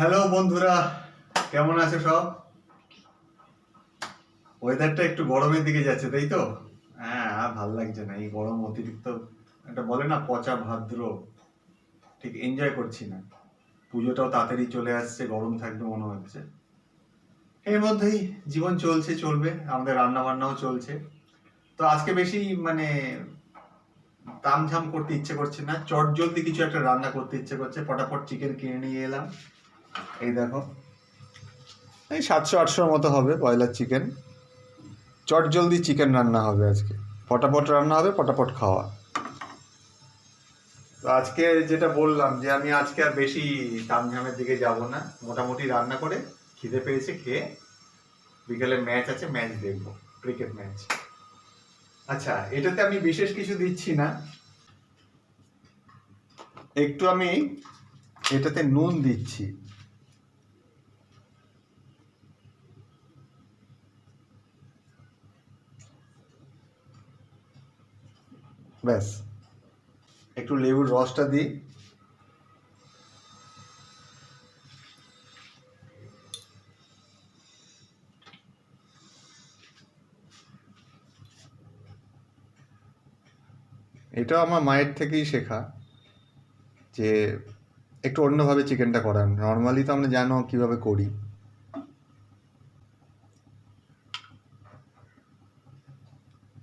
Hello বন্ধুরা। কেমন আছে সব? ওয়েদারটা একটু গরমের দিকে যাচ্ছে, তাই তো? হ্যাঁ ভালো লাগছে না। এই গরম অতিরিক্ত, একটা বলে না, পচা ভাদ্র। ঠিক এনজয় করছি না। পুজোটাও তাড়াতাড়ি চলে আসছে, গরম থাকবে মনে হচ্ছে। এর মধ্যেই জীবন চলছে, চলবে। আমাদের রান্না বান্নাও চলছে। তো আজকে বেশি মানে তামঝাম করতে ইচ্ছে করছে না। চট জলদি কিছু একটা রান্না করতে ইচ্ছে করছে। ফটাফট চিকেন কিনে নিয়ে এলাম। এই দেখো। এই সাতশো, আটশোর মতো হবে ব্রয়লার চিকেন। চট জলদি চিকেন রান্না হবে আজকে। ফটাফট রান্না হবে, ফটাফট খাওয়া। তো আজকে যেটা বললাম যে আমি আজকে আর বেশি তামঝামের দিকে যাব না। মোটামুটি রান্না করে খিদে পেয়েছে, খেয়ে বিকেলে ম্যাচ আছে, ম্যাচ দেখব, ক্রিকেট ম্যাচ। আচ্ছা এটাতে আমি বিশেষ কিছু দিচ্ছি না। একটু আমি এটাতে নুন দিচ্ছি। ব্যাস। একটু লেবুর রসটা দিই। এটাও আমার মায়ের থেকেই শেখা যে একটু অন্যভাবে চিকেনটা করার নর্মালি তো আমরা জানো কীভাবে করি।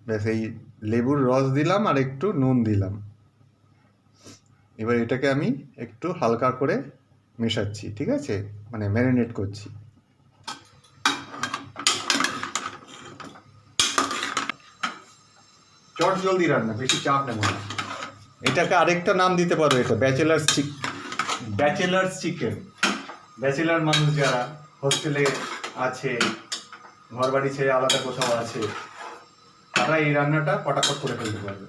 ব্যাস, এই লেবুর রস দিলাম আর একটু নুন দিলাম। এবার এটাকে আমি একটু হালকা করে মেশাচ্ছি, ঠিক আছে? মানে ম্যারিনেট করছি। চট জলদি রান্না, বেশি চাপ নেব না। এটাকে আরেকটা নাম দিতে পারো এটা bachelors chick bachelors chicken. Bachelor মানুষ যারা হোস্টেলে আছে ঘর বাড়ি ছেড়ে আলাদা কোথাও আছে তারা এই রান্নাটা পটাপট করে ফেলতে পারবে।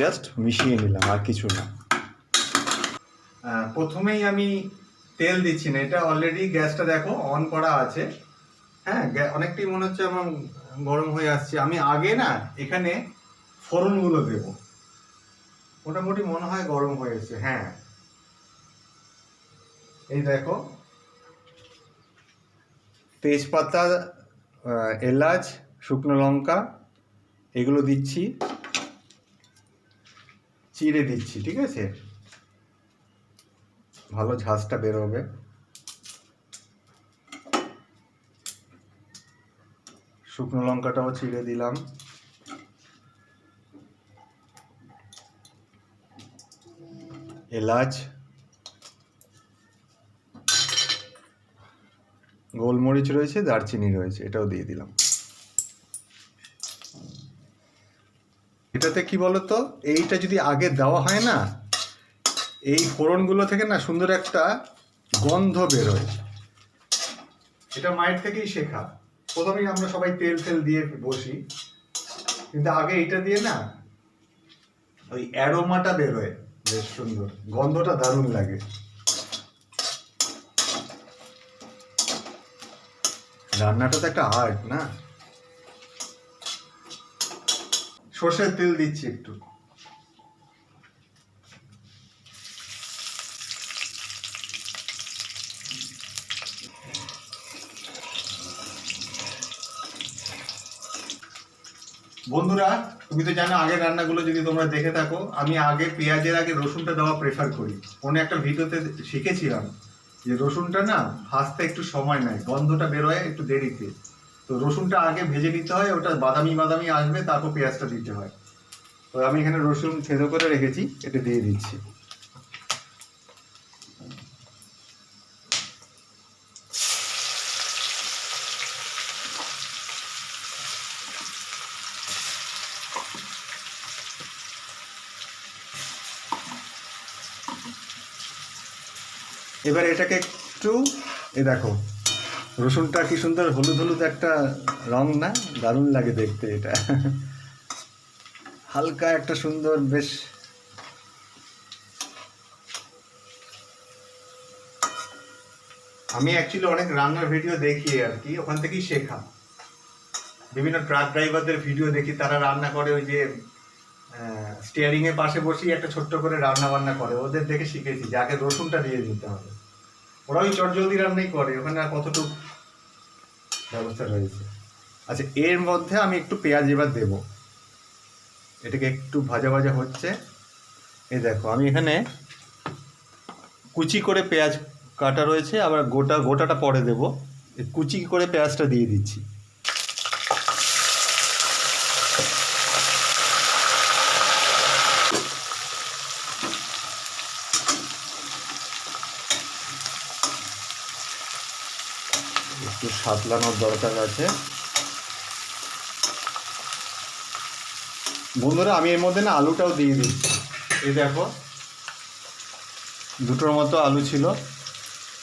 জাস্ট মিশিয়ে নিলাম আর কিছু না। প্রথমেই আমি তেল দিচ্ছি না এটা অলরেডি গ্যাসটা দেখো অন করা আছে। হ্যাঁ অনেকটাই মনে হচ্ছে আমার গরম হয়ে আসছে। আমি আগে না এখানে ফোড়নগুলো দেব। মোটামুটি মনে হয় গরম হয়েছে হ্যাঁ। এই দেখো। তেজপাতা এলাচ, শুকনো লঙ্কা, এগুলো দিচ্ছি। চিড়ে দিচ্ছি, ঠিক আছে? ভালো ঝাঁজটা বেরোবে। শুকনো লঙ্কাটাও চিড়ে দিলাম। এলাচ গোলমরিচ রয়েছে, দারচিনি রয়েছে, এটাও দিয়ে দিলাম। এটাতে কি বলতো? এইটা যদি আগে দেওয়া হয় না, এই ফোড়নগুলো থেকে না সুন্দর একটা গন্ধ বেরোয়। এটা মায়ের থেকেই শেখা। প্রথমেই আমরা সবাই তেল তেল দিয়ে বসি। কিন্তু আগে এটা দিয়ে না, ওই অ্যারোমাটা বেরোয়, বেশ সুন্দর। গন্ধটা দারুণ লাগে। রান্নাটা তো একটা আর্ট না? সর্ষের তেল দিচ্ছি একটু। বন্ধুরা, তুমি তো জানো আগের রান্নাগুলো যদি তোমরা দেখে থাকো, আমি আগে পেঁয়াজের আগে রসুনটা দেওয়া প্রেফার করি। কোনো একটা ভিডিওতে শিখেছিলাম। যে রসুনটা না ভাজতে একটু সময় নেয়, গন্ধটা বেরোয় একটু দেরিতে। তো রসুনটা আগে ভেজে নিতে হয়, ওটা বাদামি বাদামি আসবে, তারপর পেঁয়াজটা দিতে হয়। তো আমি এখানে রসুন ছেদ করে রেখেছি, এটা দিয়ে দিচ্ছি। এবার এটাকে একটু এ দেখো, রসুনটা কি সুন্দর হলুদ হলুদ একটা রং না? দারুণ লাগে দেখতে এটা। হালকা একটা সুন্দর বেশ আমি অ্যাকচুয়ালি অনেক রান্নার ভিডিও দেখি আর কি, ওখান থেকেই শেখা। বিভিন্ন ট্রাক ড্রাইভারদের ভিডিও দেখি, তারা রান্না করে ওই যে স্টিয়ারিং এর পাশে বসিয়ে একটা ছোট্ট করে রান্না বান্না করে, ওদের দেখে শিখেছি যে আগে রসুনটা দিয়ে দিতে হবে। ওরা ওই চটজলদি রান্নাই করে, ওখানে আর কতটুকু ব্যবস্থা রয়েছে। আচ্ছা এর মধ্যে আমি একটু পেঁয়াজ এবার দেব। এটাকে একটু ভাজা ভাজা হচ্ছে। এই দেখো, আমি এখানে কুচি করে পেঁয়াজ কাটা রয়েছে, আবার গোটা, গোটাটা পরে দেবো। কুচি করে পেঁয়াজটা দিয়ে দিচ্ছি একটু সাতলানোর দরকার আছে। বন্ধুরা, আমি এর মধ্যে না আলুটাও দিয়ে দিচ্ছি। এই দেখো, দুটোর মতো আলু ছিল।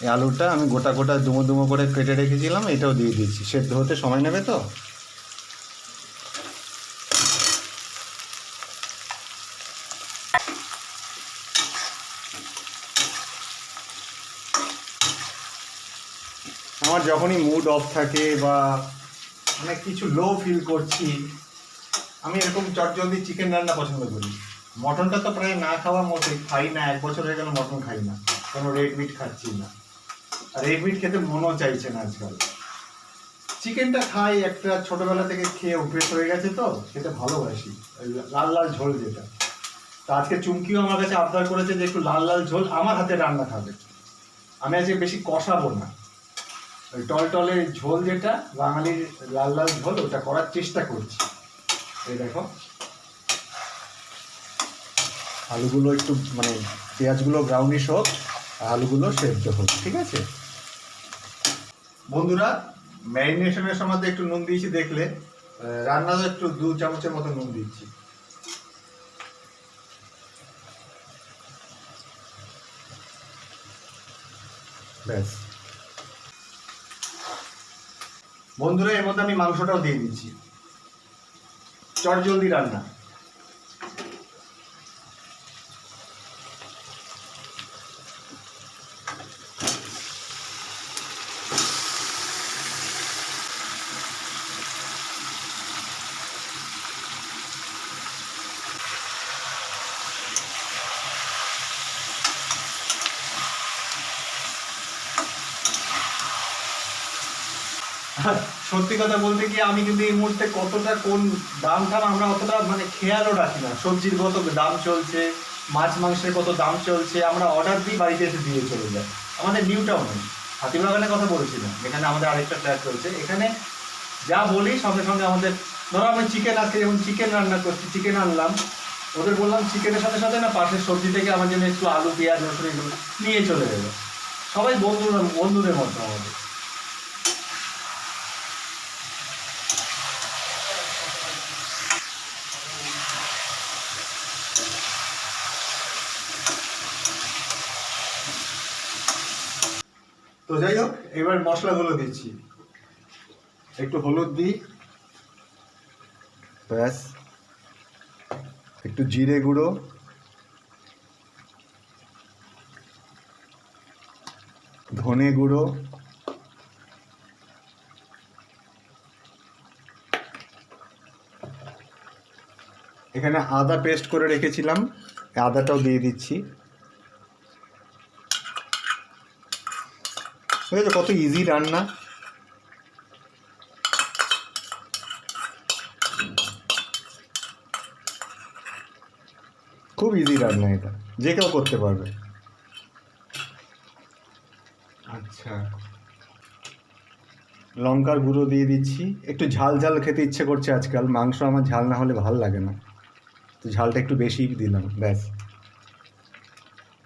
এই আলুটা আমি গোটা গোটা দুমো দুমো করে কেটে রেখেছিলাম, এটাও দিয়ে দিচ্ছি। সেদ্ধ হতে সময় নেবে তো? আমার যখনই মুড অফ থাকে বা অনেক কিছু লো ফিল করছি, আমি এরকম চটজলদি চিকেন রান্না পছন্দ করি। মটনটা তো প্রায় না খাওয়ার মতোই, খাই না, এক বছর হয়ে গেল মটন খাই না। কোনো রেড মিট খাচ্ছি না। আর রেড মিট খেতে মনও চাইছে না আজকাল। চিকেনটা খাই, একটা ছোটবেলা থেকে খেয়ে অভ্যেস হয়ে গেছে তো, খেতে ভালোবাসি। লাল লাল ঝোল যেটা। তা আজকে চুমকিও আমার কাছে আবদার করেছে যে একটু লাল লাল ঝোল আমার হাতে রান্না খাবে। আমি আজকে বেশি কষাবো না। ওই টলটলে ঝোল যেটা, বাঙালির লাল লাল ঝোল, ওটা করার চেষ্টা করছি। এই দেখো। আলুগুলো একটু মানে পেঁয়াজগুলো ব্রাউনিশ হোক আলুগুলো সেদ্ধ হোক, ঠিক আছে? বন্ধুরা ম্যারিনেশনের সময় একটু নুন দিয়েছি দেখলে। রান্নাতে একটু দু চামচের মতো নুন দিচ্ছি। ব্যাস। বন্ধুরা এর মধ্যে আমি মাংসটাও দিয়ে দিচ্ছি। চট জলদি রান্না। সত্যি কথা বলতে কি, আমি কিন্তু এই মুহূর্তে কতটা কোন দাম টাম আমরা অতটা মানে খেয়ালও রাখি না। সবজির কত দাম চলছে, মাছ মাংসের কত দাম চলছে, আমরা অর্ডার দিই বাড়িতে এসে দিয়ে চলে যায় আমাদের নিউ টাউনে হাতিবাগানের কথা বলেছিলাম, এখানে আমাদের আরেকটা ফ্ল্যাট চলছে এখানে যা বলি, সঙ্গে সঙ্গে আমাদের, ধরো আমি চিকেন আজকে যেমন চিকেন রান্না করছি চিকেন আনলাম। ওদের বললাম চিকেনের সাথে সাথে না, পাশের সবজি থেকে আমার জন্য একটু আলু, পেঁয়াজ, রসুন এগুলো নিয়ে চলে গেলো। সবাই বন্ধুরা বন্ধুদের মতো আমাদের। তো যাই হোক, এবার মশলাগুলো দিচ্ছি। একটু হলুদ দিই। ব্যাস। একটু জিরে গুঁড়ো। ধনে গুঁড়ো। এখানে আদা পেস্ট করে রেখেছিলাম। আদাটাও দিয়ে দিচ্ছি। বুঝেছ কত ইজি রান্না? খুব ইজি রান্না এটা। যে কেউ করতে পারবে। আচ্ছা। লঙ্কার গুঁড়ো দিয়ে দিচ্ছি। একটু ঝাল ঝাল খেতে ইচ্ছে করছে আজকাল। মাংস আমার ঝাল না হলে ভালো লাগে না। তো ঝালটা একটু বেশি দিলাম ব্যাস।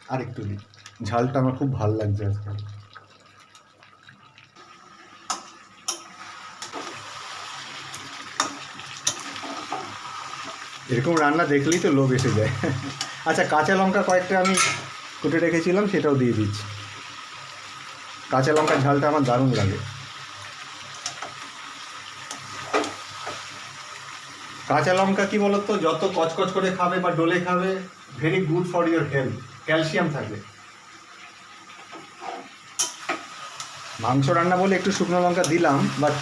আর একটু দিই। ঝালটা আমার খুব ভালো লাগছে আজকাল। এরকম রান্না দেখলেই তো লোভ এসে যায়। আচ্ছা কাঁচা লঙ্কা কয়েকটা আমি কুটে রেখেছিলাম, সেটাও দিয়ে দিচ্ছি। কাঁচা লঙ্কার ঝালটা আমার দারুণ লাগে। কাঁচা লঙ্কা কি বলতো, যত কচকচ করে খাবে বা ডোলে খাবে very good for your health calcium থাকে। মাংস রান্না বলে একটু শুকনো লঙ্কা দিলাম বাট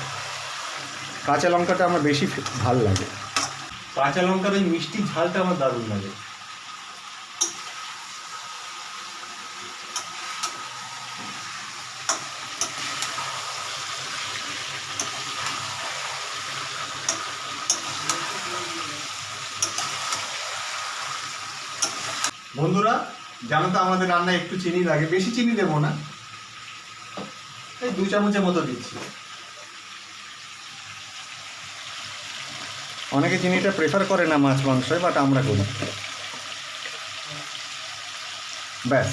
কাঁচা লঙ্কাটা আমার বেশি ভালো লাগে। কাঁচা লঙ্কার ওই মিষ্টি ঝালটা আমার দারুণ লাগে। বন্ধুরা, জানো তো আমাদের রান্নায় একটু চিনি লাগে, বেশি চিনি দেবো না। এই দু চামচের মতো দিচ্ছি। অনেকে চিনিটা প্রেফার করে না মাছ মাংসয় বাট আমরা করি। ব্যাস।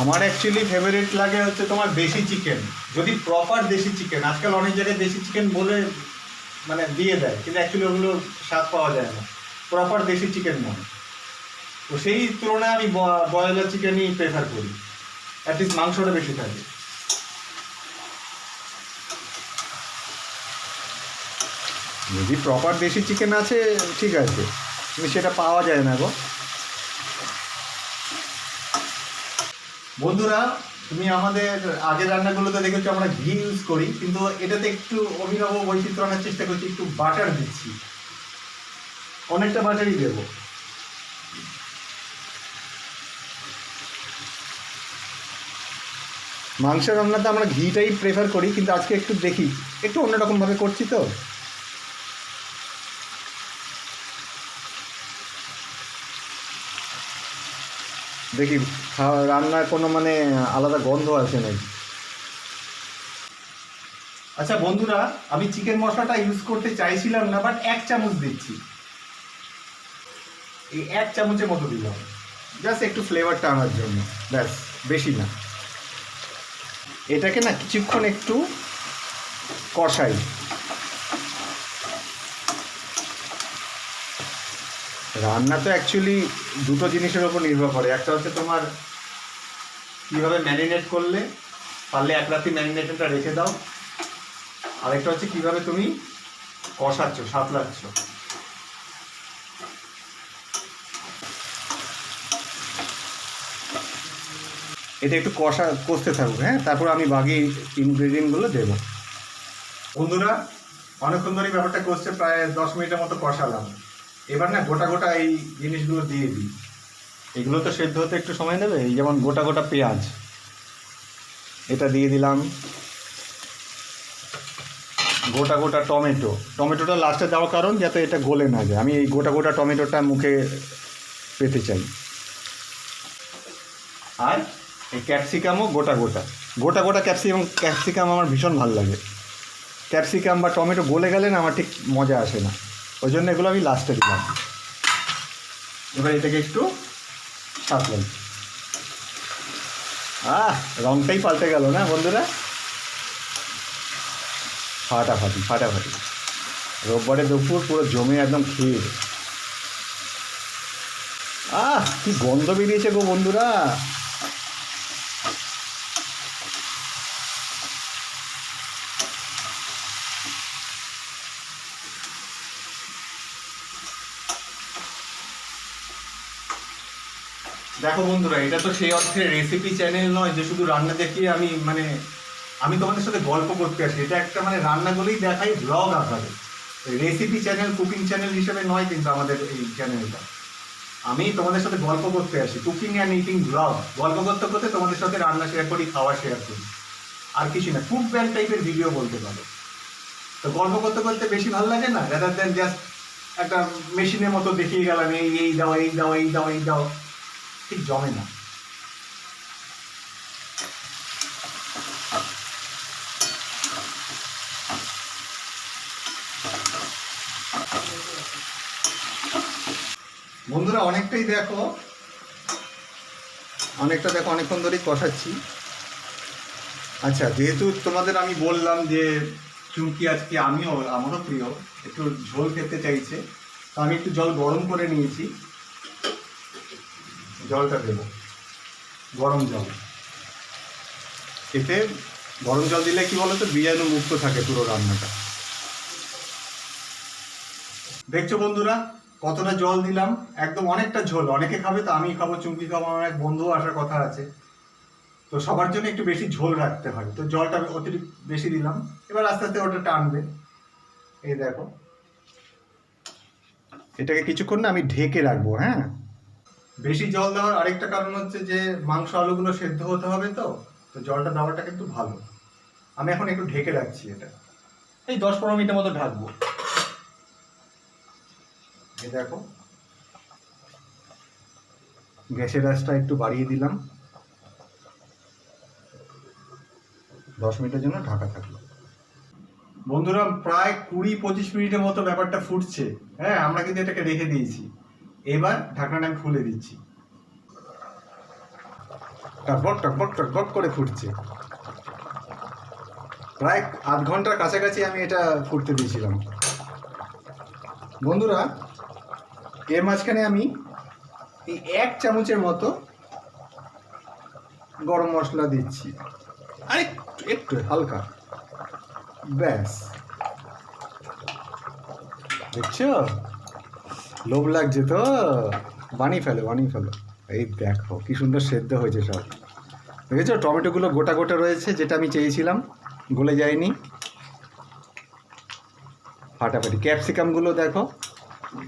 আমার অ্যাকচুয়ালি ফেভারিট লাগে হচ্ছে তোমার দেশি চিকেন যদি প্রপার দেশি চিকেন আজকাল অনেক জায়গায় দেশি চিকেন বলে মানে দিয়ে দেয়, কিন্তু অ্যাকচুয়ালি ওগুলো স্বাদ পাওয়া যায় না। প্রপার দেশি চিকেন নয়। তো সেই তুলনায় আমি ব্রয়লার চিকেনই প্রেফার করি। অ্যাটলিস্ট মাংসটা বেশি থাকে। যদি প্রপার দেশি চিকেন আছে ঠিক আছে। কিন্তু সেটা পাওয়া যায় না গো। বন্ধুরা তুমি আমাদের আগের রান্নাগুলোতে দেখেছ আমরা ঘি ইউজ করি কিন্তু এটাতে একটু অভিনব বৈচিত্র্য আনার চেষ্টা করছি একটু বাটার দিচ্ছি। অনেকটা বাটারই দেবো। মাংসের রান্নাতে আমরা ঘিটাই প্রেফার করি, কিন্তু আজকে একটু দেখি। একটু অন্যরকমভাবে করছি তো। দেখি রান্নার কোনো মানে আলাদা গন্ধ আছে নাকি? আচ্ছা বন্ধুরা, আমি চিকেন মশলাটা ইউজ করতে চাইছিলাম না বাট এক চামচ দিচ্ছি। এই এক চামচের মতো দিলাম। জাস্ট একটু ফ্লেভারটা আনার জন্য। ব্যাস, বেশি না। এটাকে না কিছুক্ষণ একটু কষাই। রান্না তো অ্যাকচুয়ালি দুটো জিনিসের ওপর নির্ভর করে। একটা হচ্ছে তোমার কীভাবে ম্যারিনেট করলে, পারলে এক রাতি ম্যারিনেশনটা রেখে দাও। আরেকটা হচ্ছে কীভাবে তুমি কষাচ্ছ, সাতলাচ্ছ। এটা একটু কষা কষতে থাকুক হ্যাঁ? তারপর আমি বাকি ইনগ্রেডিয়েন্টগুলো দেবো। বন্ধুরা অনেকক্ষণ ধরে ব্যাপারটা করছে প্রায় দশ মিনিটের মতো কষালাম। এবার না গোটা গোটা এই জিনিসগুলো দিয়ে দিই। এগুলো তো সেদ্ধ হতে একটু সময় নেবে? এই যেমন গোটা গোটা পেঁয়াজ। এটা দিয়ে দিলাম। গোটা গোটা টমেটো। টমেটোটা লাস্টে দেওয়ার কারণ যাতে এটা গলে না যায়। আমি এই গোটা গোটা টমেটোটা মুখে পেতে চাই। আর এই ক্যাপসিকামও গোটা গোটা। গোটা গোটা ক্যাপসিকাম ক্যাপসিকাম আমার ভীষণ ভালো লাগে। ক্যাপসিকাম বা টমেটো গলে গেলে না আমার ঠিক মজা আসে না। ওই জন্য এগুলো আমি লাস্টে দিলাম। এবার এটাকে একটু সাতলাম। আহ, রংটাই পাল্টে গেল না বন্ধুরা? ফাটাফাটি ফাটাফাটি। রোববারে দুপুর পুরো জমে একদম ক্ষীর। আহ, কি গন্ধ বেরিয়েছে গো বন্ধুরা। দেখো বন্ধুরা, এটা তো সেই অর্থে রেসিপি চ্যানেল নয় যে শুধু রান্না দেখিয়ে আমি মানে আমি তোমাদের সাথে গল্প করতে আসি। এটা একটা মানে রান্না রান্নাগুলোই দেখাই ব্লগ আকারে। রেসিপি চ্যানেল কুকিং চ্যানেল হিসেবে নয় কিন্তু আমাদের এই চ্যানেলটা আমি তোমাদের সাথে গল্প করতে আসি। কুকিং অ্যান্ড ইটিং ব্লগ গল্প করতে করতে তোমাদের সাথে রান্না শেয়ার করি, খাওয়া শেয়ার করি। আর কিছু না ফুড ব্যান্ড টাইপের ভিডিও বলতে পারো। তো গল্প করতে করতে বেশি ভালো লাগে না? রাদার দেন জাস্ট একটা মেশিনের মতো দেখিয়ে গেলাম, এই এই দাও এই দাও এই দাও এই দাও। ঠিক জমে না। বন্ধুরা, অনেকটাই দেখো। অনেকটা দেখো, অনেকক্ষণ ধরেই কষাচ্ছি। আচ্ছা যেহেতু তোমাদের আমি বললাম যে চুমকি আজকে আমিও, আমারও প্রিয়, একটু ঝোল খেতে চাইছে, তো আমি একটু জল গরম করে নিয়েছি। জলটা দেবো। গরম জল। এতে গরম জল দিলে কি বলতো? বীজাণু মুক্ত থাকে পুরো রান্নাটা। দেখছ বন্ধুরা, কতটা জল দিলাম? একদম অনেকটা ঝোল। অনেকে খাবে তো, আমি খাব, চুমকি খাব, আমার এক বন্ধু আসার কথা আছে। তো সবার জন্য একটু বেশি ঝোল রাখতে হয়। তো জলটা অতিরিক্ত বেশি দিলাম। এবার আস্তে আস্তে ওটা টানবে। এই দেখো। এটাকে কিছুক্ষণ না আমি ঢেকে রাখব হ্যাঁ? বেশি জল দেওয়ার আরেকটা কারণ হচ্ছে যে মাংস আলুগুলো সেদ্ধ হতে হবে তো তো জলটা দেওয়াটা কিন্তু ভালো। আমি এখন একটু ঢেকে রাখছি এটা। এই দশ পনেরো মিনিটের মতো ঢাকবো। দেখো। গ্যাসের আঁচটা একটু বাড়িয়ে দিলাম। দশ মিনিটের জন্য ঢাকা থাকল। বন্ধুরা প্রায় কুড়ি পঁচিশ মিনিটের মতো ব্যাপারটা ফুটছে। হ্যাঁ আমরা কিন্তু এটাকে রেখে দিয়েছি। এবার ঢাকনাটা আমি খুলে দিচ্ছি। টকবক টকবক টকবক করে ফুটছে। প্রায় আধ ঘণ্টার কাছাকাছি আমি এটা ফুটতে দিয়েছিলাম। বন্ধুরা, এর মাঝখানে আমি এই এক চামচের মতো গরম মশলা দিচ্ছি। আর, একটু হালকা। ব্যাস। দেখছ? লোভ লাগছে তো। বানিয়ে ফেলো বানিয়ে ফেলো। এই দেখো, কি সুন্দর সেদ্ধ হয়েছে সব। দেখেছ? টমেটোগুলো গোটা গোটা রয়েছে, যেটা আমি চেয়েছিলাম। গলে যায়নি। ফাটাফাটি। ক্যাপসিকামগুলো দেখো।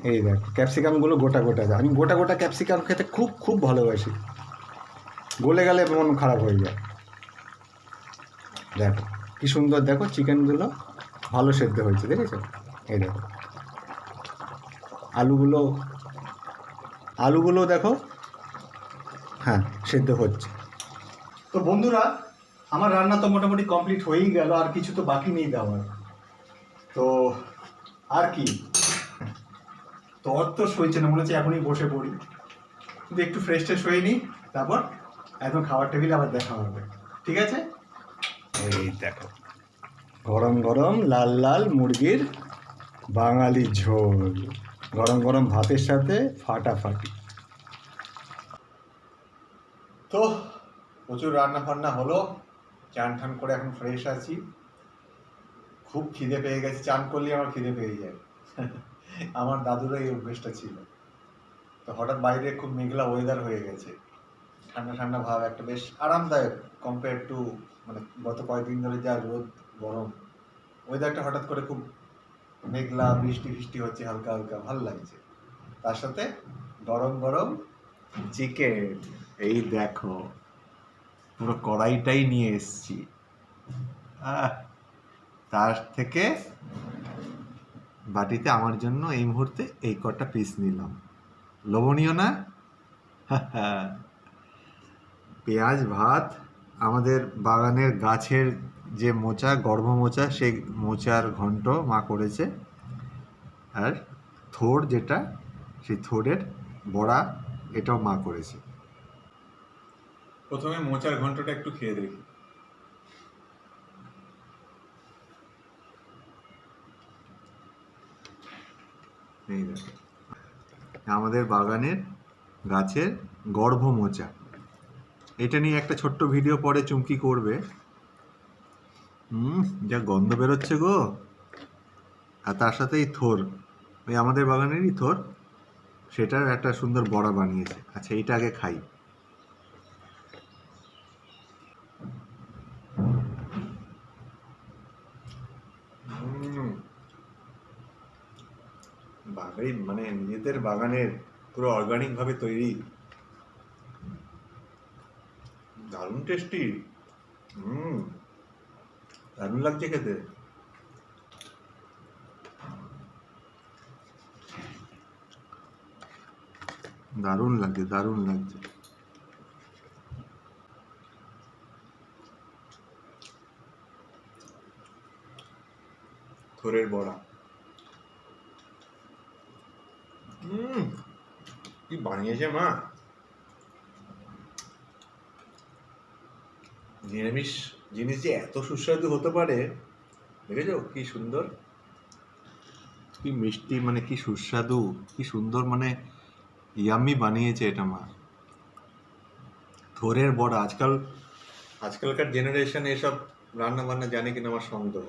এই দেখো, ক্যাপসিকামগুলো গোটা গোটা যায়। আমি গোটা গোটা ক্যাপসিকাম খেতে খুব খুব ভালোবাসি। গলে গেলে মন খারাপ হয়ে যায়। দেখো, কি সুন্দর দেখো, চিকেনগুলো ভালো সেদ্ধ হয়েছে, দেখেছ? এই দেখো। আলুগুলো আলুগুলো দেখো। হ্যাঁ সেদ্ধ হচ্ছে। তো বন্ধুরা আমার রান্না তো মোটামুটি কমপ্লিট হয়েই গেল আর কিছু তো বাকি নেই দেওয়ার। তো আর কি? তোর তো সইছে না মনে হচ্ছে এখনই বসে পড়ি। কিন্তু একটু ফ্রেশ ট্রেশ হয়ে নিই তারপর একদম খাবার টেবিলে আবার দেখা হবে। ঠিক আছে? এই দেখো গরম গরম লাল লাল মুরগির বাঙালি ঝোল। গরম গরম ভাতের সাথে ফাটাফাটি। তো প্রচুর রান্না ফান্না হলো, চান ঠান করে এখন ফ্রেশ আছি। খুব খিদে পেয়ে গেছে, চান করলে আমার খিদে পেয়ে যায়। আমার দাদুরও এই অভ্যেসটা ছিল। তো হঠাৎ বাইরে খুব মেঘলা ওয়েদার হয়ে গেছে। ঠান্ডা ঠান্ডা ভাব একটা বেশ আরামদায়ক কম্পেয়ার টু মানে গত কয়েকদিন ধরে যা রোদ, গরম ওয়েদারটা হঠাৎ করে খুব মেঘলা বৃষ্টি ফিষ্টি হচ্ছে, হালকা হালকা ভালো লাগছে। তার সাথে গরম গরম চিকেন। এই দেখো, পুরো কড়াইটাই নিয়ে এসছি। তার থেকে বাটিতে আমার জন্য এই মুহূর্তে এই কটা পিস নিলাম। লোভনীয় না? পেঁয়াজ ভাত, আমাদের বাগানের গাছের যে মোচা গর্ভ মোচা সেই মোচার ঘন্ট মা করেছে। আর থোর যেটা সেই থোরের বড়া এটাও মা করেছে। প্রথমে মোচার ঘন্টটা একটু খেয়ে দেখি। এই দেখো। আমাদের বাগানের গাছের গর্ভ মোচা। এটা নিয়ে একটা ছোট্ট ভিডিও পরে চুমকি করবে। হুম, যা গন্ধ বেরোচ্ছে গো। আর তার সাথে এই থোর। ওই আমাদের বাগানেরই থোর। সেটার একটা সুন্দর বড়া বানিয়েছে। আচ্ছা এইটা আগে খাই। বাগাই মানে নিজেদের বাগানের পুরো অর্গানিক ভাবে তৈরি। দারুণ টেস্টি হুম। দারুণ লাগছে খেতে। দারুণ লাগছে দারুণ লাগছে। থোরের বড়া। কি বানিয়েছে মা? নিরামিষ। জিনিস যে এত সুস্বাদু হতে পারে, দেখেছ কি সুন্দর? কি মিষ্টি মানে কি সুস্বাদু, কি সুন্দর মানে ইয়ামি বানিয়েছে এটা মা। থোরের বড়া, আজকাল, আজকালকার জেনারেশন এসব রান্না বান্না জানে কিনা আমার সন্দেহ।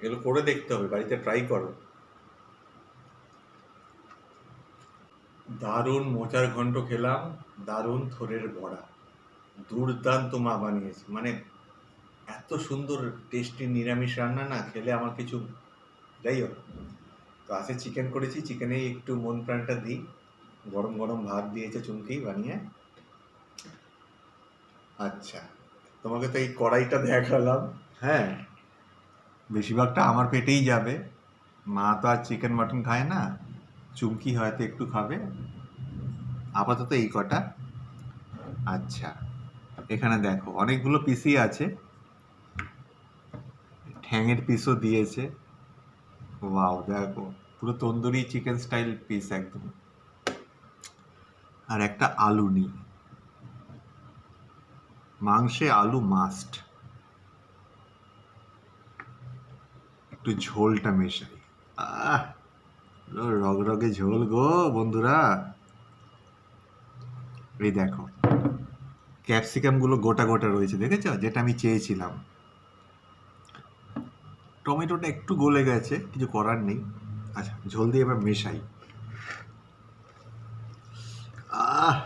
এগুলো করে দেখতে হবে, বাড়িতে ট্রাই করো। দারুণ মোচার ঘন্ট খেলাম, দারুণ থোরের বড়া। দুর্দান্ত মা বানিয়েছে মানে এত সুন্দর টেস্টি নিরামিষ রান্না না খেলে আমার কিছু যাই হোক। তো আজকে চিকেন করেছি চিকেনে একটু মন প্রাণটা দিই। গরম গরম ভাত দিয়েছে চুমকি বানিয়ে। আচ্ছা তোমাকে তো এই কড়াইটা দেখালাম। হ্যাঁ বেশিরভাগটা আমার পেটেই যাবে। মা তো আর চিকেন মাটন খায় না। চুমকি হয়তো একটু খাবে। আপাতত এই কটা। আচ্ছা এখানে দেখো, অনেকগুলো পিসই আছে। ঠ্যাঙের পিসও দিয়েছে। ওয়াও দেখো, পুরো তন্দুরি চিকেন স্টাইল পিস একদম। আর একটা আলু নিই মাংসে আলু মাস্ট একটু ঝোলটা মেশাই। আহ রগরগে ঝোল গো বন্ধুরা। এই দেখো ক্যাপসিকামগুলো গোটা গোটা রয়েছে, দেখেছ? যেটা আমি চেয়েছিলাম। টমেটোটা একটু গলে গেছে, কিছু করার নেই। আচ্ছা ঝোল দিয়ে এবার মেশাই। আহ,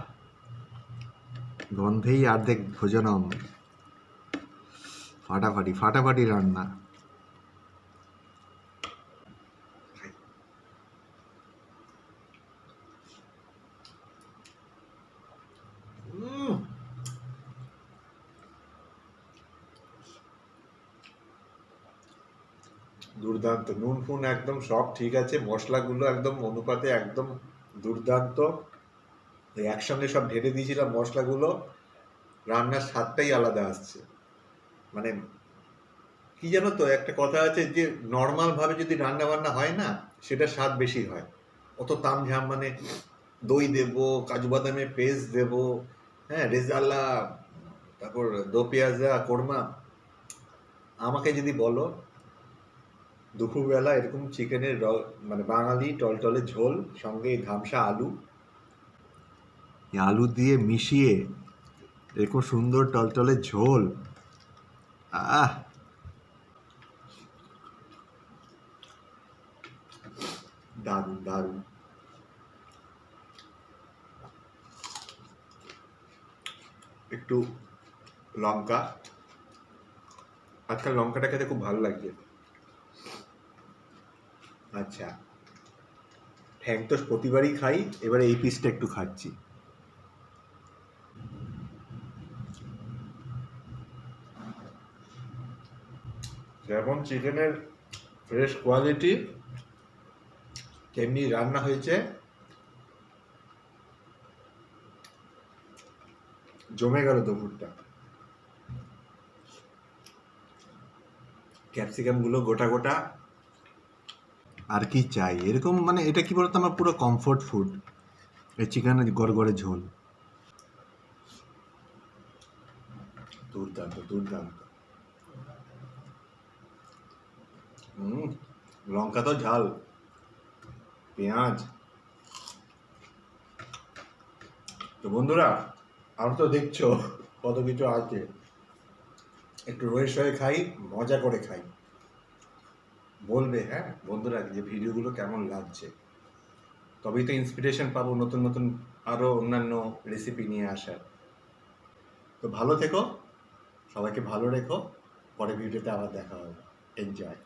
গন্ধেই অর্ধেক ভোজনম। ফাটাফাটি ফাটাফাটি রান্না উম। দুর্দান্ত নুন ফুন একদম সব ঠিক আছে, মশলাগুলো একদম অনুপাতে একদম দুর্দান্ত। একসঙ্গে সব ঢেলে দিয়েছিলাম মশলাগুলো, রান্নার স্বাদটাই আলাদা আসছে। মানে কি জানো তো, একটা কথা আছে যে নর্মাল ভাবে যদি রান্না বান্না হয় না, সেটা স্বাদ বেশি হয়। অত তামঝাম মানে দই দেব, কাজু বাদামের পেস্ট দেব হ্যাঁ রেজালা তারপর দো পেঁয়াজা, কোরমা, আমাকে যদি বলো দুপুরবেলা এরকম চিকেনের মানে বাঙালি টলটলে ঝোল, সঙ্গে ধামসা আলু। আলু দিয়ে মিশিয়ে এরকম সুন্দর টলটলে ঝোল। আহ! দারুণ দারুণ। একটু লঙ্কা। আজকাল লঙ্কাটা খেতে খুব ভালো লাগছে আচ্ছা। ঠ্যাং তো প্রতিবারই খাই, এবারে এই পিসটা একটু খাচ্ছি। যেমন চিকেনের ফ্রেশ কোয়ালিটি তেমনি রান্না হয়েছে জমে গেল দুপুরটা ক্যাপসিকামগুলো গোটা গোটা আর কি চাই? এরকম মানে এটা কি বলতো? আমার পুরো কমফোর্ট ফুড এই চিকেনের গড়গড়ে ঝোল। দুর্দান্ত দুর্দান্ত। হুম, লঙ্কা তো ঝাল। পেঁয়াজ। তো বন্ধুরা আমরা তো দেখছ কত কিছু আছে। একটু রয়ে হয়ে খাই, মজা করে খাই। বলবে হ্যাঁ বন্ধুরা, যে ভিডিওগুলো কেমন লাগছে। তবেই তো ইন্সপিরেশন পাবো নতুন নতুন আরও অন্যান্য রেসিপি নিয়ে আসার। তো ভালো থেকো, সবাইকে ভালো রেখো পরে ভিডিওতে আবার দেখা হবে। এনজয়